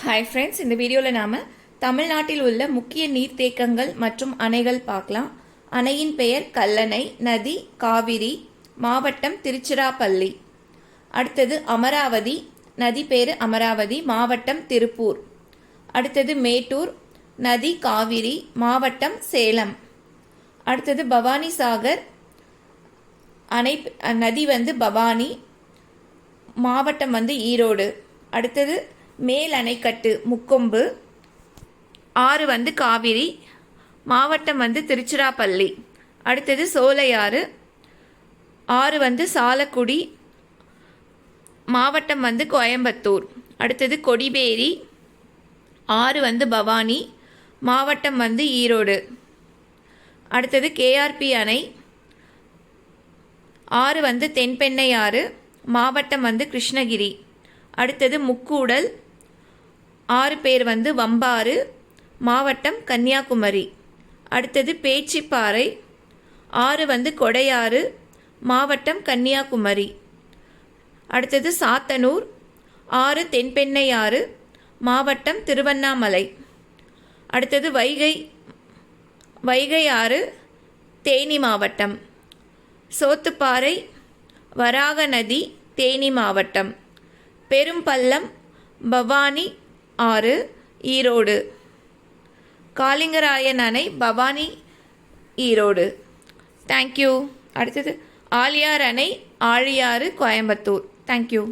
Hi friends இந்த வீடியோவில் நாம் தமிழ்நாட்டில் உள்ள முக்கிய நீர்த்தேக்கங்கள் மற்றும் அணைகள் பார்க்கலாம். அணையின் பெயர் கல்லணை நதி காவிரி மாவட்டம் திருச்சிராப்பள்ளி. அடுத்தது அமராவதி நதி பேர் அமராவதி மாவட்டம் திருப்பூர். அடுத்தது மேட்டூர் நதி காவிரி மாவட்டம் சேலம். அடுத்தது பவானி சாகர் அணை நதி வந்து பவானி மாவட்டம் வந்து ஈரோடு. அடுத்தது மேல் அணைக்கட்டு முக்கொம்பு. ஆறு வந்து காவிரி. மாவட்டம் வந்து திருச்சிராப்பள்ளி. அடுத்தது சோலையாறு. ஆறு வந்து சாலக்குடி. மாவட்டம் வந்து கோயம்புத்தூர். அடுத்தது கொடிவேரி. ஆறு வந்து பவானி. மாவட்டம் வந்து ஈரோடு. அடுத்தது கேஆர்பி அணை. ஆறு வந்து தென்பெண்ணை ஆறு மாவட்டம் வந்து கிருஷ்ணகிரி. அடுத்தது முக்கூடல். ஆறு பேர் வந்து வம்பாறு மாவட்டம் கன்னியாகுமரி. அடுத்தது பேச்சிப்பாறை ஆறு வந்து கொடையாறு மாவட்டம் கன்னியாகுமரி. அடுத்தது சாத்தனூர் ஆறு தென்பெண்ணை ஆறு மாவட்டம் திருவண்ணாமலை. அடுத்தது வைகை வைகை ஆறு தேனி மாவட்டம். சோத்துப்பாறை வராக நதி தேனி மாவட்டம். பெரும்பள்ளம் பவானி ஆறு ஈரோடு. காளிங்கராயன் அணை பவானி ஈரோடு. தேங்க்யூ அடுத்தது ஆலியார் அணை ஆழியாறு கோயம்புத்தூர். தேங்க்யூ